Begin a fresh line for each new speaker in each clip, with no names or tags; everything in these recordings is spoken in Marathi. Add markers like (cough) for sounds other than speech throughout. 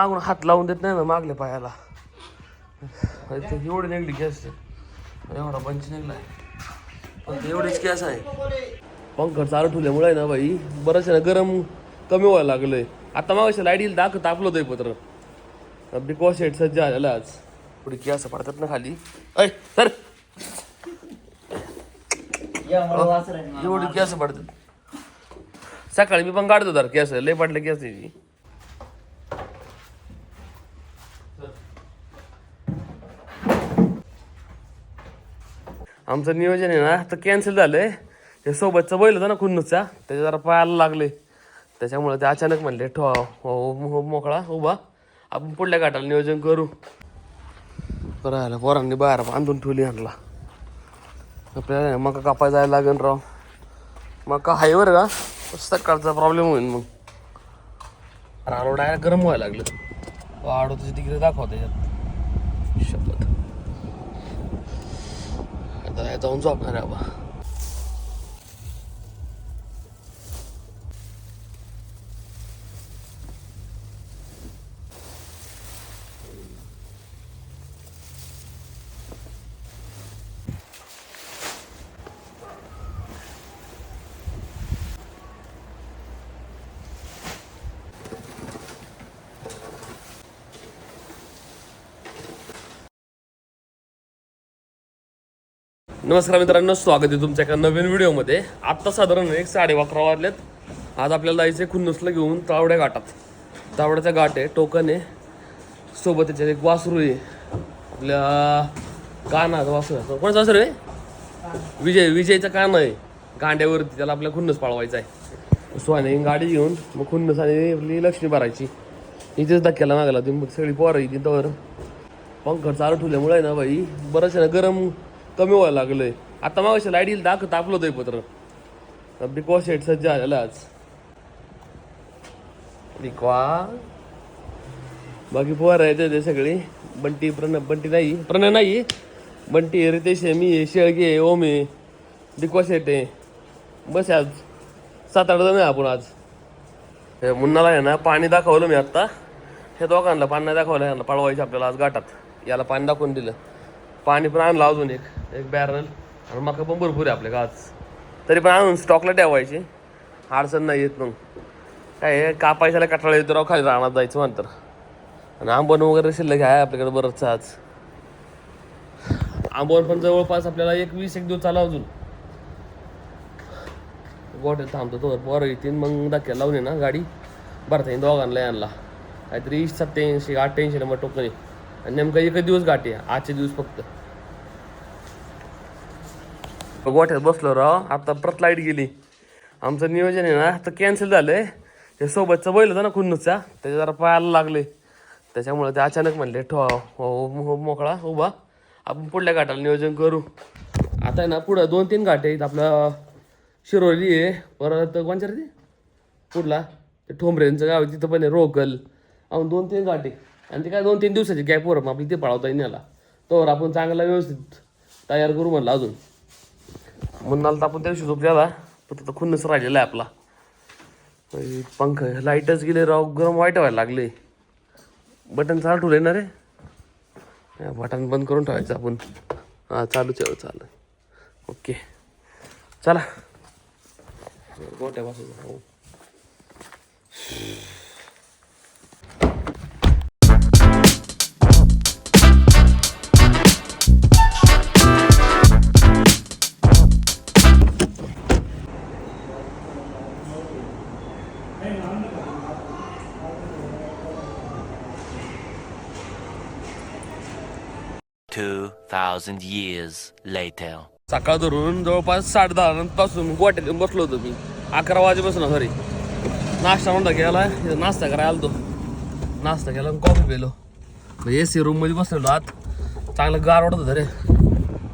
मागून हात लावून देत नाही ना मागल्या पायाला. ते एवढी निघली गॅस एवढा पंच निघलाय पण ते एवढीच गॅस आहे. पंखा चालू ठेवल्यामुळे आहे ना बाई बरंच ना गरम कमी व्हायला लागलंय. आता मग लाइट येईल दाखव तापलं होतं हे पत्र बिग बॉस सेट सज्ज झालेलं आज. पुढे गॅस पडतात ना खाली. ऐ सर. एवढी गॅस पडतात. सकाळी मी पण काढतो तर गॅस लय पडले गॅस त्याची आमचं नियोजन आहे ना तर कॅन्सल झालंय. हे सोबतचं बैल होतं ना खुन्नूचा त्याच्या जरा पायाला लागले. त्याच्यामुळे ते अचानक म्हणले ठो हो- हो- मोकळा उभा. आपण पुढल्या घाटाला नियोजन करू. बरं आलं पोरांनी बाहेर बांधून ठेवली आणला आपल्याला मका कापाय जायला लागेल राव. मका हाय बरं का? सकाळचा प्रॉब्लेम होईल मग. रालो डायरेक्ट गरम व्हायला लागलं. वाढवतो तिकडे दाखव त्याच्यात शपथ आता जाऊन झोपणार आहे बाबा नमस्कार मित्रांनो स्वागत आहे तुमच्या एका नवीन व्हिडिओमध्ये. आत्ता साधारण एक साडे अकरा वाजलेत. आज आपल्याला जायचं आहे खुन्नसला घेऊन तावड्या घाटात. तावड्याचा घाट आहे टोकन आहे सोबत त्याच्यात एक वासरू आहे. आपल्या काना वासरू आहे. कोणाचा वासरू आहे? विजय विजयचा कान आहे. गांड्यावरती त्याला आपल्या खुन्नस पाळवायचा आहे. सोने गाडी घेऊन मग खुन्नस आणि आपली लक्ष्मी भरायची. इथेच धक्क्याला मागायला ती मग सगळी पोरं येते तर. पंखा चालू ठेवल्यामुळे ना बाई बरंच ना गरम कमी व्हायला लागलंय. आता मग लाइट येईल दाखव तापलो होतं पत्र. बिग बॉस सेट सज्ज झालेलं आज रिक्वा बाकी पोर आहे ते सगळी. बंटी प्रण बंटी नाही. प्रणय नाही. बंटी रितेश आहे मी आहे शेळगे आहे ओम आहे. बिग बॉस सेट आहे. बस आज. सात आठ जण आहे आपण आज. हे मुन्नाला आहे ना पाणी दाखवलं मी आत्ता. हे दोघांना पाणी नाही दाखवलं पळवायचं आपल्याला आज गाठात याला पाणी दाखवून दिलं. पाणी पण आणलं अजून एक. एक बॅरल आणि मका पण भरपूर आहे आपल्या आज तरी पण आणून स्टॉकला ठेवायचे. अडचण नाही येत मग. काय आहे, कापायच्याला कटाळा येतो राव खाली राहणार जायचं म्हणतर आणि आंबोन वगैरे शिल्लक आहे आपल्याकडे बरंच आज. आंबोन पण जवळपास आपल्याला एक वीस एक दिवस चाला अजून. गोट्यात थांबतो तो बरं येतील मग धक्क्या लावून ये ना गाडी. भरता येईल दोघांना आणला. काहीतरी सत्याऐंशी अठ्ठ्याऐंशी नंबर टोकन आहे. आणि नेमका एकच दिवस गाठी आहे आजचे दिवस फक्त. गोठ्यात बसलो राव. आता परत लाइट गेली. आमचं नियोजन आहे ना तर कॅन्सल झालं आहे हे सोबतचं बैल होतं ना खुन्नूचा त्याच्या जरा पायाला लागले. त्याच्यामुळे ते अचानक म्हणले ठो हो, हो हो- मोकळा उभा. आपण पुढल्या घाटाला नियोजन करू. आता आहे ना पुढं दोन तीन घाट आहेत. आपलं शिरोली आहे परत कोणच्या रे ते? पुढला ते ठोंबरेंचं गाव आहे तिथं पण आहे रोकल. अजून दोन तीन घाट आहे. आणि ते काय दोन तीन दिवसाची गॅपवर मग आपली ते पळवता येईल याला. तोवर आपण चांगला व्यवस्थित तयार करू म्हणलं अजून. मुन्नाला तर आपण त्या दिवशी झोपल्याला पण तिथं खुन्नच राहिलेला आहे आपला. पंख लाईटच गेले राव. गरम वाईट व्हायला लागले. बटन चालू ठेवले ना रे? बटन बंद करून ठेवायचं आपण. हां हो, चालू चालू चालू ओके. चला. गोट्या बसून
thousand years later.
सकाळ धरून जवळपास साडे दहा पासून गोट्यात बसलो होतो मी. अकरा वाजेपासून सॉरी नाश्ता म्हणता केला नाश्ता करायला आलो नाश्ता केला कॉफी पेलो. ए सी रूममध्ये बसलेलो आत. चांगलं गार वाटत होतं रे.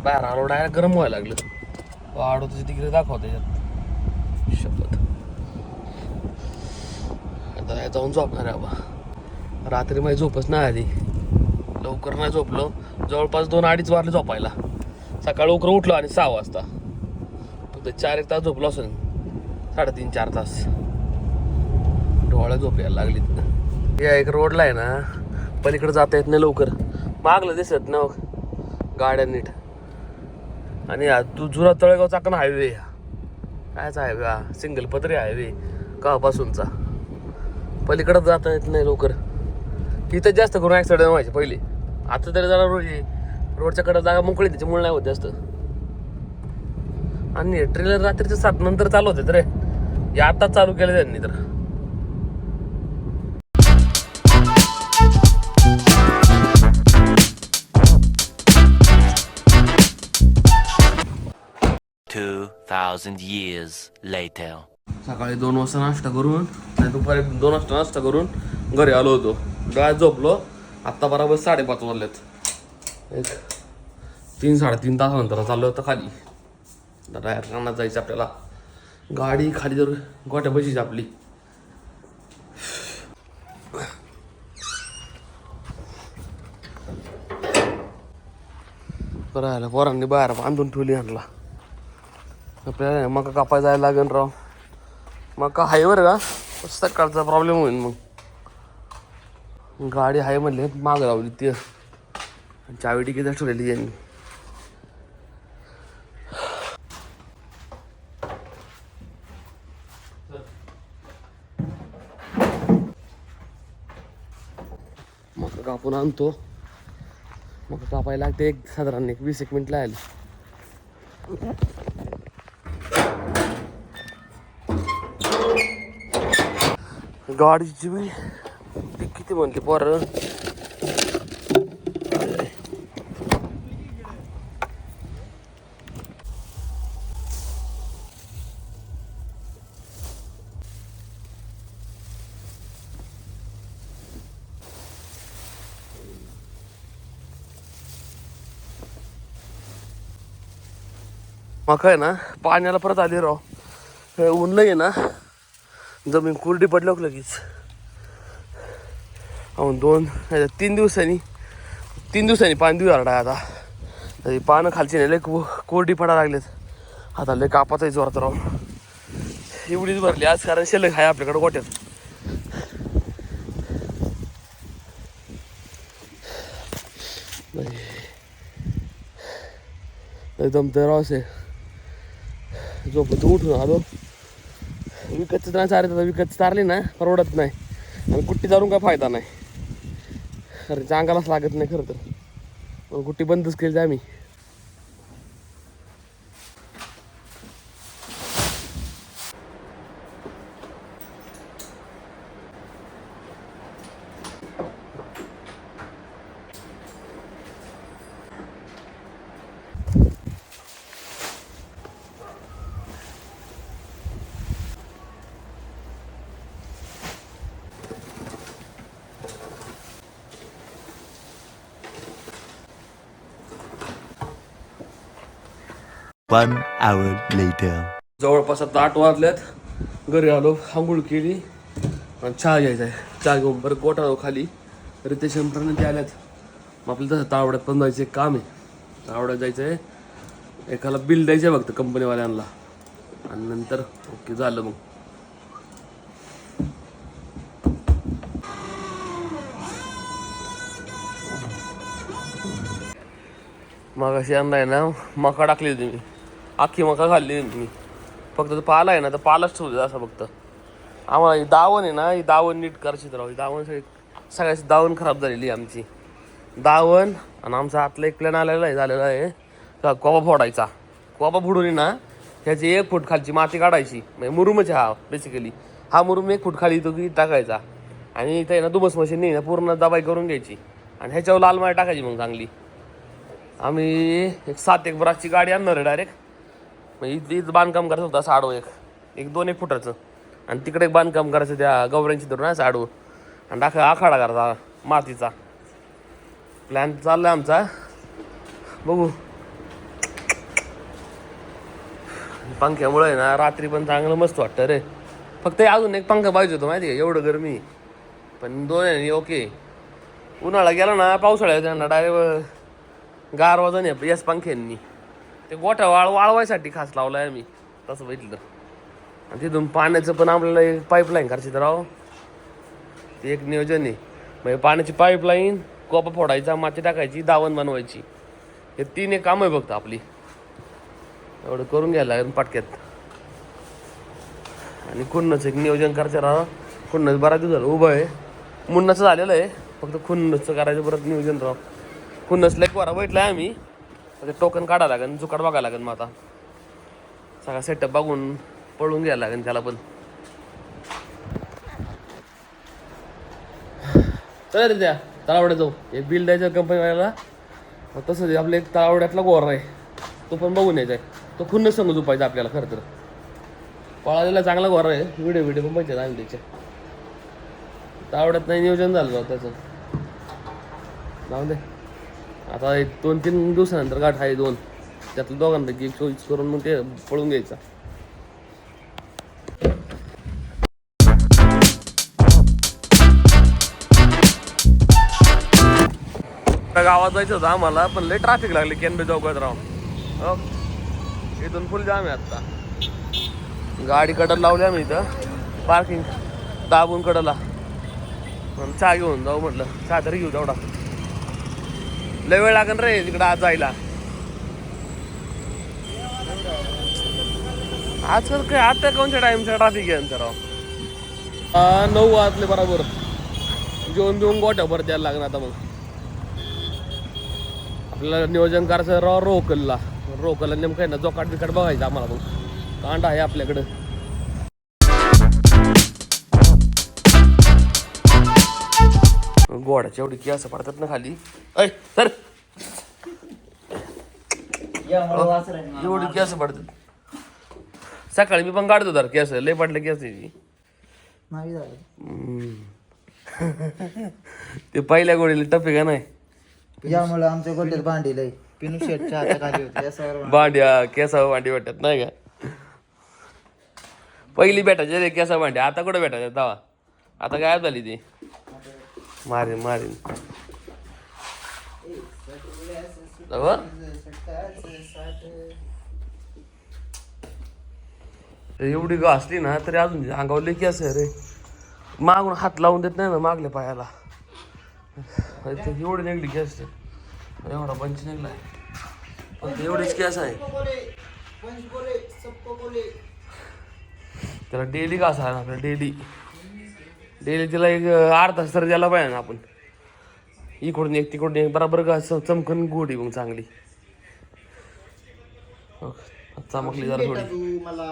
बाहेर आलो डायरेक्ट गरम व्हायला लागलं. वाढव तिकडे दाखवत त्याच्यात शपथ. आता जाऊन झोपणार आहे बाबा. रात्री माझी झोपच नाही आली. लवकर नाही झोपलो. जवळपास दोन अडीच वाजले झोपायला. सकाळी लवकर उठलो आणि सहा वाजता. फक्त चार एक तास झोपलो असून साडेतीन चार तास. डोळ्या झोप यायला लागलीत या एक रोडला आहे ना पलीकडे जाता येत नाही लवकर. मागलं दिसत ना गाड्या नीट. आणि तू जुना तळेगाव चाकण हायवे कायचा हायवे हा सिंगल पत्रे हायवे कापासूनचा पलीकडं जाता येत नाही लवकर. इथं जास्त करून ॲक्सिडेंट व्हायचे पहिले. आता तरी जरा रोड रोडच्या कडे जागा मोकळी त्याच्यामुळे नाही होत जास्त. आणि ट्रेलर रात्रीच्या सात नंतर चालू होते रे हे. आताच चालू केलं त्यांनी तर. सकाळी दोन वाजता नाश्ता करून आणि दुपारी दोन वाजता नाश्ता करून घरी आलो होतो. डोळ्यात झोपलो. आत्ता बरोबर साडेपाच वाजलेत. एक तीन साडेतीन तासानंतर चाललो होतं खाली. डायरेक्ट कानात जायचं आपल्याला. गाडी खाली जर गोट्या बशीची आपली. बरं पोरांनी बाहेर बांधून ठेवली आणला आपल्याला मका कापाय जायला लागेल राव. मका आहे बरं का? सकाळचा प्रॉब्लेम होईल मग. गाडी आहे म्हणले माग लावली ती. चावी टिकीत ठेवलेली यांनी. मका कापून आणतो. मका कापायला लागते एक साधारण एक वीस एक मिनिट लागेल गाडीची बी ते किती म्हणते पोर? मका आहे ना पाण्याला परत आली राव. हे ऊन आहे ना. जमीन कुरडी पडलं लगेच. दोन तीन दिवसांनी तीन दिवसांनी पाणी देऊ आरडा आता. तरी पानं खालची नाही लय कोरडी पडायला लागलेत. आता लय कापाचा जोरात राव. एवढीच भरली आज कारण शिल्लक आहे आपल्याकडे गोट्यात. एकदम तर असे. झोपत उठून आलो. विकतचं नाही चालत आता विकत चारली ना परवडत नाही. आणि कुट्टी चालून काय फायदा नाही. खरं चांगलाच लागत नाही खरं तर. मग बंदच केली आम्ही.
One hour later.
जवळपास आता आठ वाजल्यात. घरी आलो आंघोळ केली आणि चहा घ्यायचा आहे. चहा घेऊन बरं गोठा खाली. रितेश यंत्राने ते आल्यात. मग आपल्याला तसं तावड्यात पण जायचं काम आहे. तावड्यात जायचं आहे. एकाला बिल द्यायचं आहे फक्त कंपनीवाल्यांना. आणि नंतर ओके झालं मग. मग अशी यंदा आहे ना मका टाकली होती मी. अख्खी मका खाल्ली मी. फक्त तो पाला आहे ना तर पालाच ठेवू असं फक्त. आम्हाला ही दावण आहे ना ही दावण नीट करायची तर राव दावण सगळी सगळ्याची दावण खराब झालेली आहे आमची. दावण आणि आमचा आतला एक प्लॅन आलेला आहे झालेला आहे. कोबा फोडायचा. कोबा फोडून ना ह्याची एक फूट खालची माती काढायची. म्हणजे मुरुमच आहे हा बेसिकली हा मुरुम एक फूट खाली तो की टाकायचा. आणि इथे आहे ना दुमस मशीन ना पूर्ण दबाई करून घ्यायची. आणि ह्याच्यावर लाल माळ टाकायची मग चांगली. आम्ही एक सात एक ब्रासची गाडी आणणार आहे डायरेक्ट म्हणजे मग इथं बांधकाम करायचं होतं साडो एक. एक दोन एक फुटाचं. आणि तिकडे एक बांधकाम करायचं त्या गवऱ्यांची धरून साडू. आणि टाका आखाडा करायचा मातीचा. प्लॅन चाललाय आमचा. बघू. पंख्यामुळे ना रात्री पण चांगलं मस्त वाटतं रे. फक्त अजून एक पंखा पाहिजे होतं माहिती आहे एवढं गरमी. पण दोन आहे ओके. उन्हाळा गेला ना पावसाळ्यात त्यांना डायरेक्ट गार वाजून आहे याच पंख्यांनी. ते गोठा वाळ वाळवायसाठी खास लावलाय आम्ही. तसं बघितलं तर. आणि तिथून पाण्याचं पण आपल्याला एक पाईपलाईन करायची तर राव. ते एक नियोजन आहे. म्हणजे पाण्याची पाईपलाईन कोपा फोडायचा माती टाकायची दावण बनवायची. हे तीन एक काम आहे फक्त आपली. एवढं करून घ्यायला लागेल पाटक्यात. आणि खुन्नच एक नियोजन करायचं राहा खुन्नच बराच दिवस झालं उभं आहे. मुन्नाचं झालेलं आहे. फक्त खुन्नचं करायचं परत नियोजन राव. खुन्नसला एक वरा आहे आम्ही. ते टोकन काढा लागेल जुकाड बघा लागेल मग आता. सगळा सेटअप बघून पळून घ्यायला लागेल त्याला पण. चला रे त्या तळावड्या जाऊ. एक बिल द्यायचं कंपनीवाल्याला मग तसंच आहे, आपलं एक तळावड्यातला गोर आहे. तो पण बघून यायचा आहे. तो खुन्नच समजू पाहिजे आपल्याला खरं तर. पळालेला चांगला गोर आहे. व्हिडिओ व्हिडिओ पण पाहिजे आम्ही त्याचे. तळावड्यात नाही नियोजन झालं त्याचं. जाऊ दे. आता एक दोन तीन दिवसानंतर गाठ आहे दोन. त्यातलं दोघांपैकी एक करून मग ते पळून घ्यायचा. त्या गावात जायचं होतं आम्हाला पण लय ट्रॅफिक लागले केनबे चौकात राहून. हो? इथून फुल जाम आहे आत्ता गाडी कडं लावली आम्ही इथं. पार्किंग दाबून कडला. चहा घेऊन जाऊ म्हटलं. चहा तरी घेऊ तेवढा. लय वेळ लागेल रे तिकडं आज जायला. आजकाल काय आता कोणत्या टाइमचा ट्राफिक आहे यांचा राव नऊ वाजले बरोबर. जेवण बिवून गोट्यावर द्यायला लागणार आता मग. आपल्याला नियोजन करायचं राव रोकलला. रोकलला नेमकं आहे ना जोकाट बिकाट बघायचं आम्हाला मग. कांडा आहे आपल्याकडं. गोडाची एवढी की असं पडतात ना खाली. ऐ सर. एवढी केस पडतात. सकाळी मी पण काढतो तर केस लय पडले केस त्याची हम्म. (laughs) ते पहिल्या गोडीला टप्पे का नाही?
यामुळे आमच्या गोट्यात भांडी लय. पिनू शेटच्या हाताखाली होती याच्यावर
भांड्या केसा भांडी वाटत नाही का? पहिली भेटायचे रे केसा भांडी आता कुठं भेटायचे तवा आता गायब झाली ती. मारीन मारीन एवढी घासली ना तरी अजून अंगावर लेखी असे रे. मागून हात लावून देत नाही ना मागल्या पायाला. एवढी निघली की असते एवढा पंच निघला पण एवढीच केस आहे. त्याला डेली घास आहे ना आपल्याला डेली. डेली तिला एक अर्धा तास तर द्यायला पाहिजे ना आपण. इकडून एक तिकडून एक बराबर घास चमकन गोडी मग चांगली. चमकली जरा थोडी.
मला